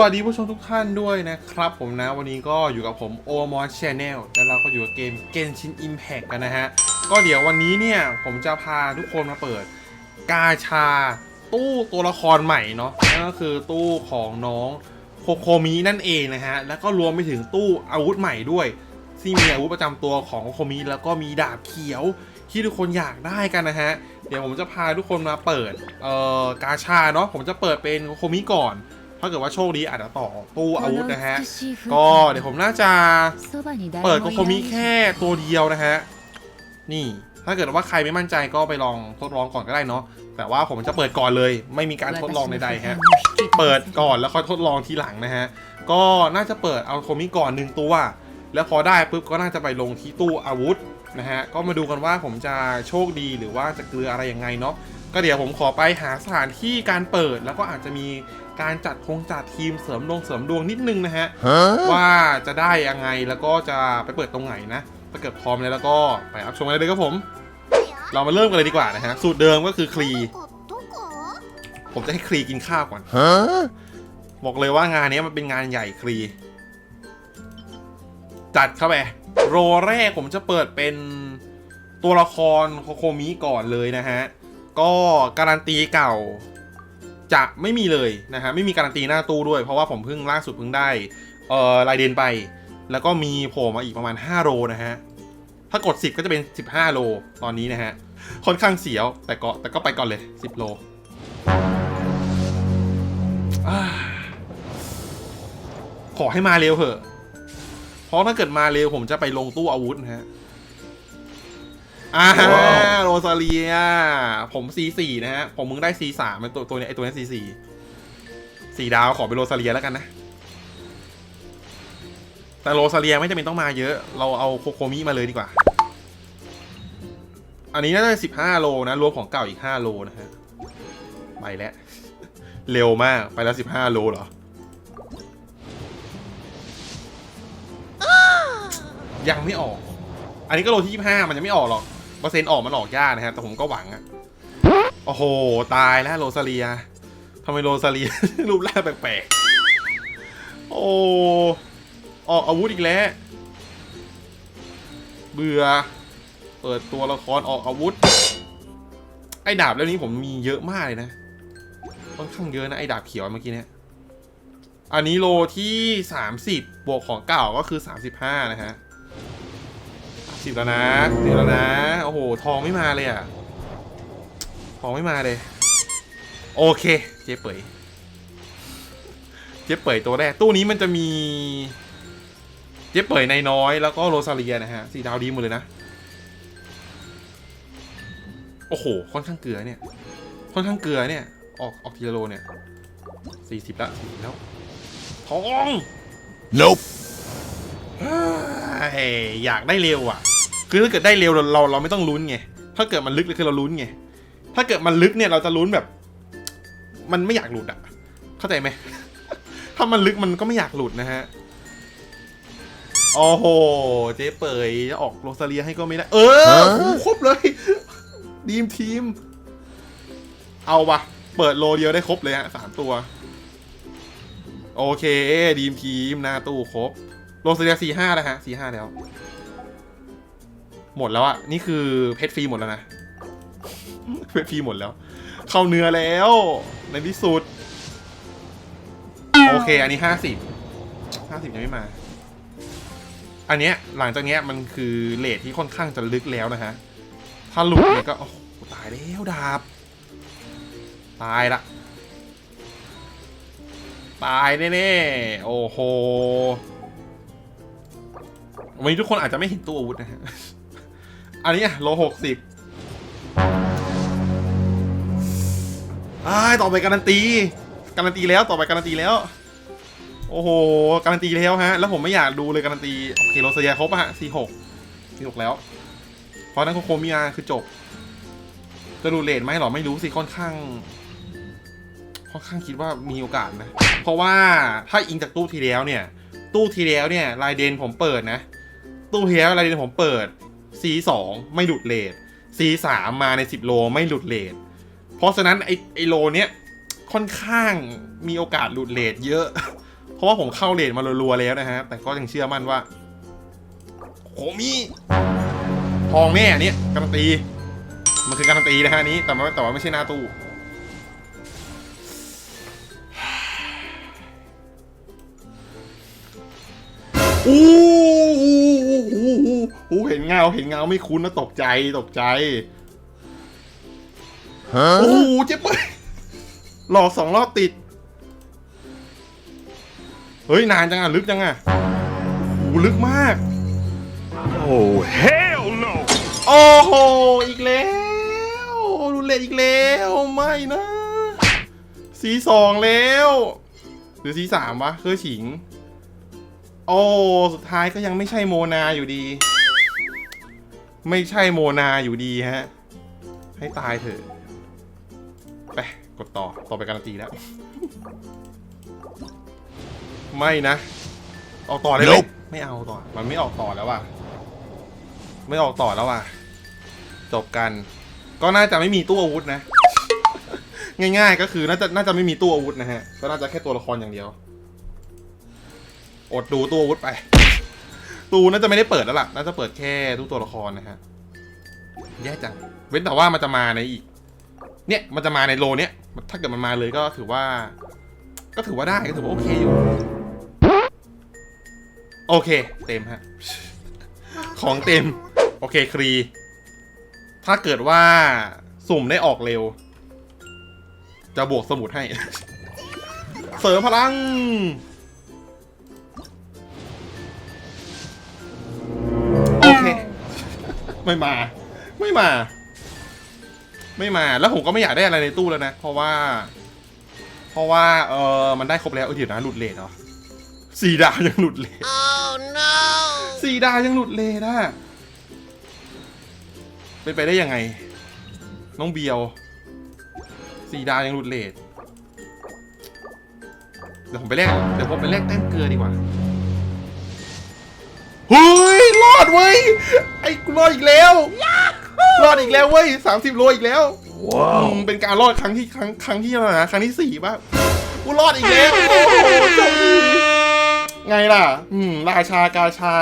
วัสดีผู้ชมทุกท่านด้วยนะครับ ผมนะวันนี้ก็อยู่กับผมโอมอสชแนลแล้วเราก็อยู่กับเกม Genshin Impact กันนะฮะ ก็เดี๋ยววันนี้เนี่ย ผมจะพาทุกคนมาเปิด กาชาตู้ตัวละครใหม่เนาะนั่นก็คือตู้ของน้องโคโคมินั่นเองนะฮะ แล้วก็รวมไปถึงตู้อาวุธใหม่ด้วยที่มีอาวุธประจำตัวของโคโคมิแล้วก็มีดาบเขียวที่ทุกคนอยากได้กันนะฮะ เดี๋ยวผมจะพาทุกคนมาเปิดเอ่อกาชาเนาะผมจะเปิดเป็นโคโคมิก่อน ถ้าเกิดว่าโชคดีอาจจะต่อตู้อาวุธนะฮะ ก็เดี๋ยวผมน่าจะเปิดโคโคมิแค่ตัวเดียวนะฮะ นี่ถ้าเกิดว่าใครไม่มั่นใจก็ไปลองทดลองก่อนก็ได้เนาะ แต่ว่าผมจะเปิดก่อนเลย ไม่มีการทดลองใดๆฮะ เปิดก่อนแล้วค่อยทดลองทีหลังนะฮะ ก็น่าจะเปิดเอาโคมิก่อนหนึ่งตัว แล้วพอได้ปุ๊บก็น่าจะไปลงที่ตู้อาวุธนะฮะ ก็มาดูกันว่าผมจะโชคดีหรือว่าจะเกลืออะไรยังไงเนาะ ก็เดี๋ยวผมขอไปหาสถานที่การเปิดแล้วก็อาจจะมี การจัดคงจัดทีมเสริมดวงเสริมดวงนิดนึงนะฮะ ว่าจะได้ยังไงแล้วก็จะไปเปิดตรงไหนนะถ้าเกิดพร้อมแล้วแล้วก็ไปรับชมกันเลยครับผม เรามาเริ่มกันเลยดีกว่านะฮะ สูตรเดิมก็คือคลีผมจะให้คลีกินข้าวก่อนบอกเลยว่างานนี้มันเป็นงานใหญ่คลี จัดเข้าไปโรแรกผมจะเปิดเป็นตัวละครโคโคมิก่อนเลยนะฮะ ก็การันตีเก่า จะไม่มีเลยนะฮะไม่มีการันตีหน้าตู้ด้วย เพราะว่าผมเพิ่งล่าสุดเพิ่งได้เอ่อลายเดนไป แล้วก็มีโผล่มาอีกประมาณ 5 โลนะฮะถ้ากด 10 ก็จะเป็น 15 โลตอนนี้นะฮะค่อนข้างเสียวแต่ก็แต่ก็ไปก่อนเลย 10 โลอขอให้มาเร็วเถอะ เพราะถ้าเกิดมาเร็วผมจะไปลงตู้อาวุธนะฮะ อ่าว้าโรซาเลีย ผม C4 นะฮะ ผมมึงได้ C3 เป็นตัวตัวเนี้ยไอตัวเนี้ย C4 สี่ดาวขอเป็นโรซาเลียแล้วกันนะ แต่โรซาเลียไม่จำเป็นต้องมาเยอะ เราเอาโคโคมิมาเลยดีกว่า อันนี้น่าจะสิบห้าโลนะ รวมของเก่าอีกห้าโลนะฮะ ไปแล้ว เร็วมาก ไปแล้วสิบห้าโลเหรอ ยังไม่ออก อันนี้ก็โลที่ยี่ห้ามันยังไม่ออกหรอก ปอร์เซ็นต์ออกมันออกยากนะฮะแต่ผมก็หวังอะโอ้โห ตายแล้วโรซาเลียทำไมโรซาเลีย รูปร่างแปลกๆ โอ้ ออกอาวุธอีกแล้ว เบื่อ เปิดตัวละครออกอาวุธ ไอ้ดาบเล่มนี้ผมมีเยอะมากเลยนะ ค่อนข้างเยอะนะ ไอ้ดาบเขียวเมื่อกี้เนี่ย อันนี้โลที่ 30 บวกของเก่าก็คือ 35 นะฮะ สิบแล้วนะสิบแล้วนะ โอ้โห ทองไม่มาเลยอะ ทองไม่มาเลย โอเค เจ๊เป๋ยเจ๊เป๋ยตัวแรก ตู้นี้มันจะมี เจ๊เป๋ยในน้อยแล้วก็โรซาเลียนะฮะ สีดาวดีหมดเลยนะ โอ้โห ค่อนข้างเกลือเนี่ย ค่อนข้างเกลือเนี่ย ออกออกทีละโลเนี่ยสี่สิบละสี่สิบแล้ว ทอง Nope. เฮ้ยอยากได้เร็วอะ คือถ้าเกิดได้เร็วเราเราเราไม่ต้องลุ้นไง ถ้าเกิดมันลึกเลยคือเราลุ้นไง ถ้าเกิดมันลึกเนี่ยเราจะลุ้นแบบ มันไม่อยากหลุดอะ เข้าใจไหม ถ้ามันลึกมันก็ไม่อยากหลุดนะฮะ โอ้โห เจ๊เปยจะออกโรซาเลียให้ก็ไม่ได้ เออฮะโอ้โหครบเลย ดีมทีม เอาวะเปิดโลเดียวได้ครบเลยฮะสามตัว โอเค ดีมทีมหน้าตู้ครบ โรซาเลียสี่ห้าแล้วฮะสี่ห้าแล้ว หมดแล้วอะนี่คือเพชรฟรีหมดแล้วนะ เพชรฟรีหมดแล้ว เข้าเนื้อแล้ว ในที่สุด โอเค อันนี้ห้าสิบห้าสิบยังไม่มา อันเนี้ยหลังจากเนี้ยมันคือเลทที่ค่อนข้างจะลึกแล้วนะฮะ ถ้าหลุดเนี่ยก็โอ้ตายแล้วดาบ ตายละ ตายแน่ๆโอ้โหวันนี้ทุกคนอาจจะไม่เห็นตัวอาวุธนะฮะ อันนี้โลหกสิบต่อไปการันตี การันตีแล้วต่อไปการันตีแล้ว โอ้โห การันตีแล้วฮะ แล้วผมไม่อยากดูเลยการันตี โอเคโรเซียครบอะฮะสี่หกสี่หกแล้ว เพราะฉะนั้นโคโคมิอาคือจบ จะดูเลทไหมหรอไม่รู้สิค่อนข้าง ค่อนข้างคิดว่ามีโอกาสนะ เพราะว่าถ้าอิงจากตู้ทีแล้วเนี่ย ตู้ทีแล้วเนี่ยลายเดนผมเปิดนะ ตู้ทีแล้วลายเดนผมเปิด C2 ไม่หลุดเลท C3 มาใน 10 โลไม่หลุดเลท เพราะฉะนั้นไอไอโลเนี้ยค่อนข้างมีโอกาสหลุดเลทเยอะ เพราะว่าผมเข้าเลนมารัวๆแล้วนะฮะ แต่ก็ยังเชื่อมั่นว่าโคมีทองแน่อันเนี่ยการันตี มันคือการันตีนะฮะนี้ แต่ว่าแต่ว่าไม่ใช่หน้าตู้อู้ หูหูเห็นเงาเห็นเงาไม่คุ้นนะตกใจตกใจโอ้โหเจ๊เป้ยหลอกสองรอบติด เฮ้ย นานจังอะ ลึกจังอะโอ้โหลึกมาก Oh, hell no! โอ้โห อีกแล้วรุนเลนอีกแล้ว ไม่นะ สีสองแล้ว หรือสีสามวะ เคยฉิง โอ้ สุดท้ายก็ยังไม่ใช่โมนาอยู่ดี ไม่ใช่โมนาอยู่ดีฮะ ให้ตายเถอะ ไป กดต่อ ต่อไปการันตีแล้ว ไม่นะ ออกต่อเลยไหม Nope ไม่เอาต่อ มันไม่ออกต่อแล้วว่ะ ไม่ออกต่อแล้วว่ะ จบกัน ก็น่าจะไม่มีตู้อาวุธนะ ง่ายๆ ก็คือน่าจะน่าจะไม่มีตู้อาวุธนะฮะ ก็น่าจะแค่ตัวละครอย่างเดียว อดดูตู้อาวุธไป ตูน่าจะไม่ได้เปิดแล้วล่ะ น่าจะเปิดแค่ทุกตัวละครนะฮะ แย่จัง เว้นแต่ว่ามันจะมาในอีก เนี่ย มันจะมาในโลเนี้ย ถ้าเกิดมันมาเลยก็ถือว่า ก็ถือว่าได้ ก็ถือว่าโอเคอยู่ โอเค เต็มฮะ ของเต็ม โอเคครี ถ้าเกิดว่าสุ่มได้ออกเร็ว จะบวกสมุดให้ เสริมพลัง ไม่มา ไม่มา ไม่มา แล้วผมก็ไม่อยากได้อะไรในตู้แล้วนะ เพราะว่า เพราะว่าเออมันได้ครบแล้วเออเดี๋ยวนะหลุดเลทเหรอสี่ดาวยังหลุดเลท Oh no! สี่ดาวยังหลุดเลทอะเป็นไปได้ยังไง น้องเบียวสี่ดาวยังหลุดเลทเดี๋ยวผมไปแลกเดี๋ยวผมไปแลกแต้มเกลือดีกว่า เฮ้ยรอดเว้ยไอ้กูรอดอีกแล้วรอดอีกแล้วเว้ยสามสิบโลอีกแล้ว Wow. อืมเป็นการรอดครั้งที่ครั้งครั้งที่เท่าไหร่นะครั้งที่สี่ป่ะกูรอดอีกแล้วโอ้โหโชคดีไงล่ะ อืมราชากาชา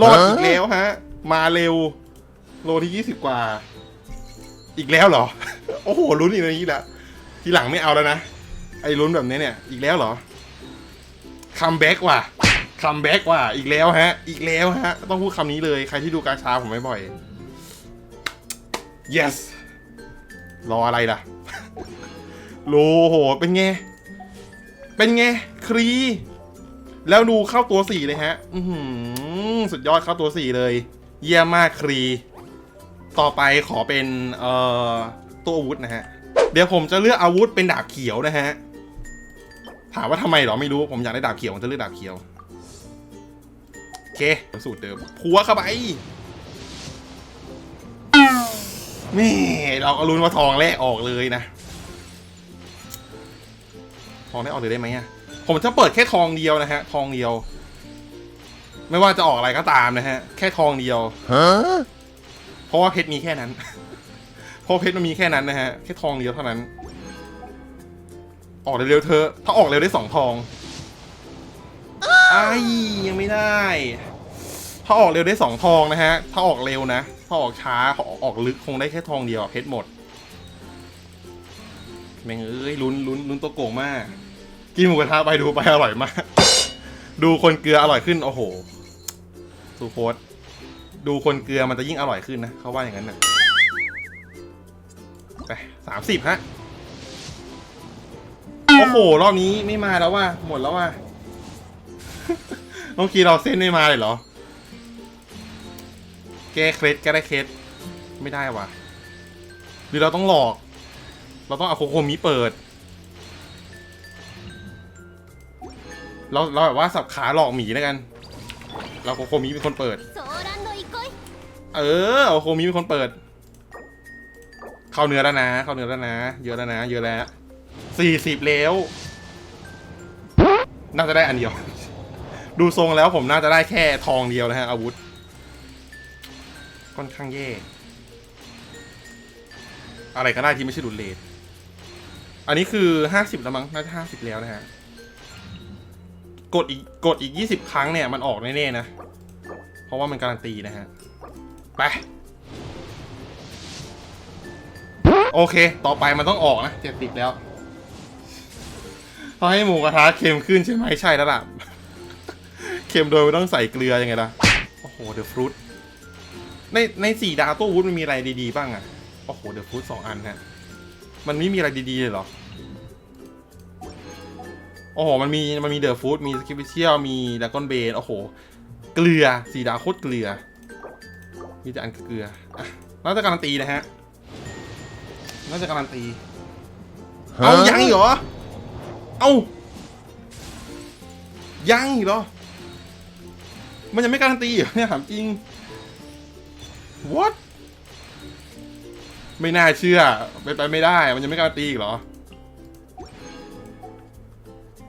รอดอีกแล้วฮะ มาเร็ว โลที่ยี่สิบกว่า อีกแล้วเหรอ โอ้โหลุ้นอีกแล้วนี้แหละทีหลังไม่เอาแล้วนะไอ้ลุ้นแบบนี้เนี่ย อีกแล้วเหรอคัมแบ็กว่ะ คัมแบ็กว่ะอีกแล้วฮะ อีกแล้วฮะ ต้องพูดคำนี้เลย ใครที่ดูการชาผมไม่บ่อย yes รออะไรล่ะ โลโห เป็นไง เป็นไง ครี แล้วดูเข้าตัวสี่เลยฮะ อืสุดยอดเข้าตัวสี่เลย เยี่ยมมากครี ต่อไปขอเป็นเอ่อตัวอาวุธนะฮะ เดี๋ยวผมจะเลือกอาวุธเป็นดาบเขียวนะฮะ ถามว่าทำไมหรอไม่รู้ ผมอยากได้ดาบเขียวผมจะเลือกดาบเขียว เคสูตรเดิมพัวเข้าไปแม่เราก็ลุ้นว่าทองแรกออกเลยนะ ทองได้ออกเลยได้ไหมอะผมจะเปิดแค่ทองเดียวนะฮะ ทองเดียว ไม่ว่าจะออกอะไรก็ตามนะฮะ แค่ทองเดียวเพราะว่าเพชรมีแค่นั้นเพราะเพชรมันมีแค่นั้นนะฮะ แค่ทองเดียวเท่านั้น ออกเร็วๆเธอ ถ้าออกเร็วได้สองทองไอ้ยังไม่ได้ ถ้าออกเร็วได้สองทองนะฮะ ถ้าออกเร็วนะ ถ้าออกช้าออกออกลึกคงได้แค่ทองเดียวเพชรหมด แม่งเอ้ยลุ้นลุ้นลุ้นตัวโกงมาก กินหมูกระทะไปดูไปอร่อยมาก ดูคนเกลืออร่อยขึ้น โอ้โห สุโพสดูคนเกลือมันจะยิ่งอร่อยขึ้นนะ เขาว่าอย่างนั้นนะไปสามสิบฮะ โอ้โห รอบนี้ไม่มาแล้วว่ะหมดแล้วว่ะเมื่อกี้เราเส้นไม่มาเลยเหรอ แก้เคล็ดก็ได้เคล็ดไม่ได้วะหรือเราต้องหลอก เราต้องเอาโคโคมิเปิด เราเราแบบว่าสับขาหลอกหมีแล้วกัน เราโคโคมิเป็นคนเปิด เออโคโคมิเป็นคนเปิด เข้าเนื้อแล้วนะ เข้าเนื้อแล้วนะ เยอะแล้วนะ เยอะแล้วสี่สิบแล้วน่าจะได้อันเดียว ดูทรงแล้วผมน่าจะได้แค่ทองเดียวนะฮะอาวุธ ค่อนข้างแย่ อะไรก็ได้ที่ไม่ใช่ดุลเลดอันนี้คือห้าสิบแล้วมั้ง น่าจะห้าสิบแล้วนะฮะ กดอีก กดอีก20ครั้งเนี่ย มันออกแน่ๆนะ เพราะว่ามันการันตีนะฮะ ไป โอเค ต่อไปมันต้องออกนะเจ็ดสิบแล้วพอให้หมูกระทะเค็มขึ้นใช่ไหมใช่แล้วล่ะ เค็มโดยไม่ต้องใส่เกลือยังไงล่ะ โอ้โห เดอะฟรุต ในในสี่ดาวตู้วุฒมันมีอะไรดีๆบ้างอะโอ้โหเดอะฟรุตสองอันฮะมันไม่มีอะไรดีๆเลยเหรอโอ้โหมันมีมันมีเดอะฟูดมีสกิปเชียลมีดากอนเบนโอ้โห เกลือสีดาวโคตรเกลือ มีแต่อันเกลืออะน่าจะการันตีนะฮะน่าจะการันตี เอายังอีกเหรอ เอายังอีกเหรอ มันยังไม่การันตีเหรอเนี่ยถามจริง what ไม่น่าเชื่อไปนไปไม่ได้ มันยังไม่การันตีอีกเหรอ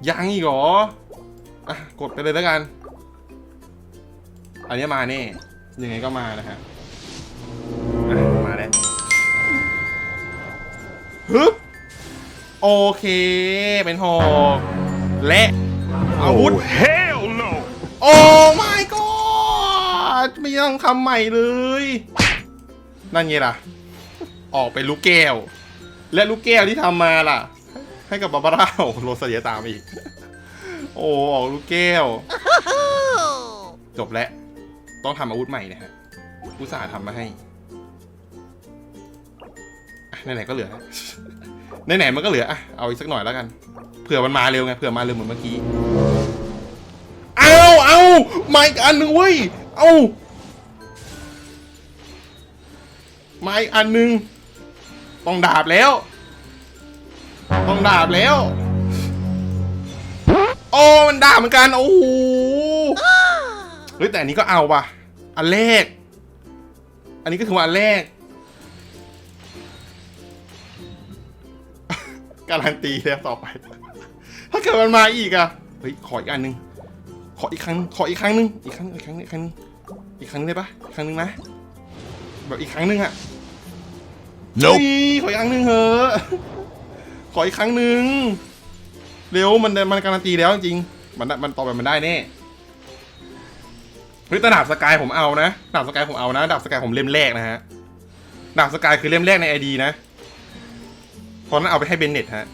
ยังอีกเหรอ อะ กดไปเลยแล้วกัน อันนี้มาแน่ยังไงก็มานะฮะอะมาแล้วฮึบโอเค เป็นหอกและอาวุธ Oh, hell no! โอ้ my god ไม่ต้องทำใหม่เลย นั่นไงล่ะ ออกเป็นลูกแก้ว และลูกแก้วที่ทำมาล่ะ ให้กับบาบาร่าโอ้โรสเลียตามอีก โอ้ออกลูกแก้ว จบแล้ว ต้องทำอาวุธใหม่นะฮะอุตส่าห์ทำมาให้อะไหนๆก็เหลือแล้วไหนๆมันก็เหลืออะเอาอีกสักหน่อยแล้วกัน เผื่อมันมาเร็วไง เผื่อมาเร็วเหมือนเมื่อกี้ เอาเอามาอีกอันหนึ่งเว้ย เอามาอีกอันหนึ่งต้องดาบแล้ว ต้องดาบแล้ว โอ้มันดาบเหมือนกัน โอ้โหเฮ้ยแต่อันนี้ก็เอาว่ะ อันแรก อันนี้ก็ถือว่าอันแรก การันตีแล้วต่อไป ถ้าเกิดมันมาอีกอะเฮ้ยขออีกอันหนึ่งขออีกครั้ง ขออีกครั้งหนึ่งอีกครั้ง อีกครั้งอีกครั้งหนึง อีกครั้งได้ปะอีกครั้งหนึ่งนะแบบอีกครั้งหนึ่งอะ Nope. เฮ้ยขออีกครั้งหนึ่งเถอะขออีกครั้งหนึ่งเร็วมันมันการันตีแล้วจริงๆมันมันต่อไปมันได้แน่เฮ้ยแต่ดาบสกายผมเอานะดาบสกายผมเอานะดาบสกายผมเล่มแรกนะฮะดาบสกายคือเล่มแรกในไอดีนะเพราะนั้นเอาไปให้เบนเน็ตฮะ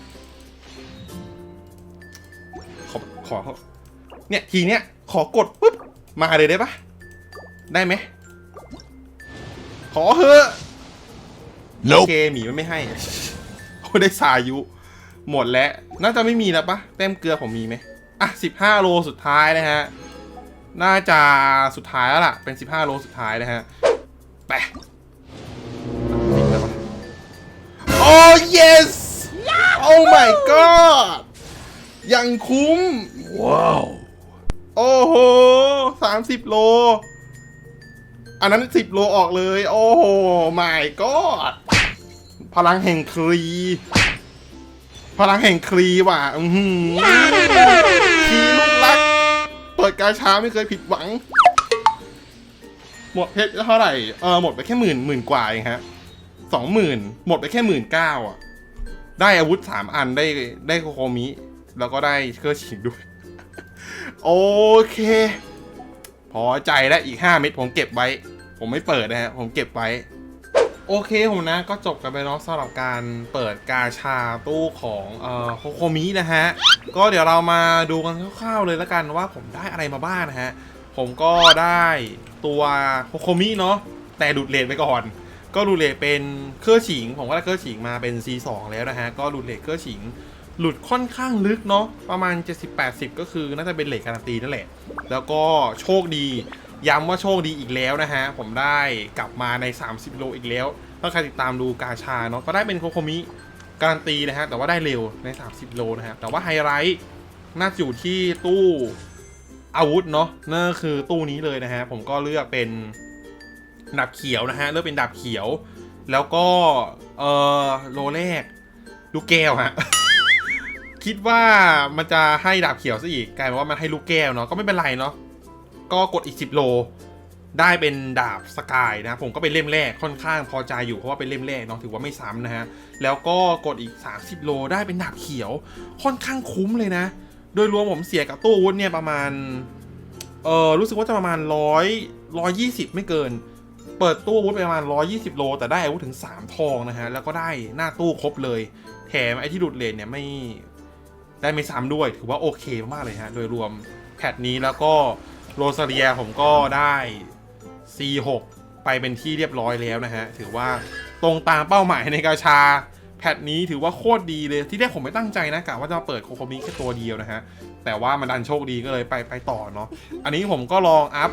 ขอขอเนี่ยทีเนี้ยขอกดปุ๊บมาเลยได้ปะ ได้ไหม ขอเถอะโอ Nope. เคหมีมันไม่ให้โอ้ได้สายุ หมดแล้ว น่าจะไม่มีแล้วปะแต้มเกลือผมมีไหมอะสิบห้าโลสุดท้ายนะฮะ น่าจะสุดท้ายแล้วล่ะ เป็น15โลสุดท้ายนะฮะไปสิบแล้วปะโอ้ yes oh my god ยังคุ้ม Wow. โอ้โห30โล อันนั้น 10 โลออกเลย โอ้โห my god พลังแห่งครี พลังแห่งครีว่ะ อือหือครีลูกรัก เปิดกาช้าไม่เคยผิดหวัง หมดเพชรเท่าไหร่ เออหมดไปแค่หมื่นหมื่นกว่าเองฮะสองหมื่นหมดไปแค่หมื่นเก้าอะ ได้อาวุธสามอันได้ได้โคโคมิ แล้วก็ได้เครื่องฉีดด้วย โอเค อใจแล้วอีก 5 เม็ดผมเก็บไว้ ผมไม่เปิดนะฮะผมเก็บไว้ โอเคผมนะก็จบกันไปเนาะสำหรับการเปิดกาชาตู้ของเอ่อโคโคมินะฮะ ก็เดี๋ยวเรามาดูกันคร่าวๆเลยแล้วกันว่าผมได้อะไรมาบ้างนะฮะ ผมก็ได้ตัวโคโคมิเนาะแต่ดูดเลทไปก่อนก็ดูดเลทเป็นเครื่องฉิง ผมก็ได้เครื่องฉิงมาเป็น C2 แล้วนะฮะ ก็ดูดเลทเครื่องฉิง หลุดค่อนข้างลึกเนาะประมาณ 70-80 ก็คือน่าจะเป็นเหลทกการันตีนั่นแหละ แล้วก็โชคดี ย้ำว่าโชคดีอีกแล้วนะฮะ ผมได้กลับมาใน 30 โลอีกแล้วถ้าใครติดตามดูกาชาเนาะก็ได้เป็นโคโคมิการันตีนะฮะ แต่ว่าได้เร็วใน 30 โลนะฮะ แต่ว่าไฮไลท์น่าจะอยู่ที่ตู้อาวุธเนาะนั่นคือตู้นี้เลยนะฮะ ผมก็เลือกเป็นดาบเขียวนะฮะ เลือกเป็นดาบเขียว แล้วก็เออโลแรกลูกแก้วฮะ คิดว่ามันจะให้ดาบเขียวซะอีกกลายเป็นว่ามันให้ลูกแก้วเนาะก็ไม่เป็นไรเนาะก็กดอีก 10 โล ได้เป็นดาบสกายนะผมก็เป็นเล่มแรกค่อนข้างพอใจอยู่เพราะว่าเป็นเล่มแรกเนาะถือว่าไม่ซ้ำนะฮะแล้วก็กดอีก 30 โล ได้เป็นดาบเขียวค่อนข้างคุ้มเลยนะ โดยรวมผมเสียกับตู้วุธเนี่ยประมาณเออรู้สึกว่าจะประมาณร้อยร้อยยี่สิบไม่เกิน เปิดตู้อาวุธไปประมาณร้อยี่สิบโล แต่ได้อาวุธถึงสามทองนะฮะ แล้วก็ได้หน้าตู้ครบเลย แถมไอ้ที่หลุดเลนเนี่ยไม่ ได้ไม่ซ้ำด้วย ถือว่าโอเคมากๆเลยฮะ โดยรวมแพทนี้แล้วก็โรซาเลียผมก็ได้ C6 ไปเป็นที่เรียบร้อยแล้วนะฮะ ถือว่าตรงตามเป้าหมายในกาชา แพทนี้ถือว่าโคตรดีเลยที่แรกผมไม่ตั้งใจนะกะว่าจะเปิดโคโคมิแค่ตัวเดียวนะฮะ แต่ว่ามันดันโชคดีก็เลยไปไปต่อเนาะอันนี้ผมก็ลองอัพ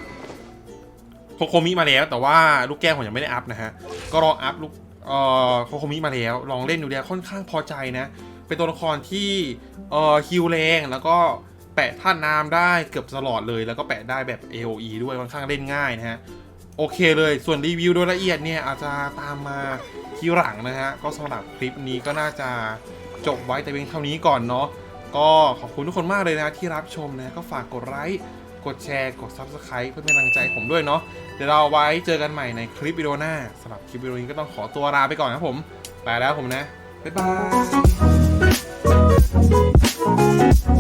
โคโคมิมาแล้วแต่ว่าลูกแก้วผมยังไม่ได้อัพนะฮะ ก็ลองอัพลูกเอ่อโคโคมิมาแล้ว ลองเล่นดูแล้วค่อนข้างพอใจนะ เป็นตัวละครที่เอ่อฮิวแรงแล้วก็แปะท่าน้ำได้เกือบตลอดเลย แล้วก็แปะได้แบบ AOE ด้วยค่อนข้างเล่นง่ายนะฮะโอเคเลยส่วนรีวิวโดยละเอียดเนี่ยอาจจะตามมาทีหลังนะฮะก็สำหรับคลิปนี้ก็น่าจะจบไว้แต่เพียงเท่านี้ก่อนเนาะก็ขอบคุณทุกคนมากเลยนะที่รับชมนะก็ฝากกดไลค์กดแชร์กด Subscribe เพื่อเป็นกำลังใจผมด้วยเนาะเดี๋ยวเราเอาไว้เจอกันใหม่ในคลิปวิดีโอหน้าสำหรับคลิปวิดีโอนี้ก็ต้องขอตัวลาไปก่อนครับผมไปแล้วผมนะบ๊ายบาย Thank you.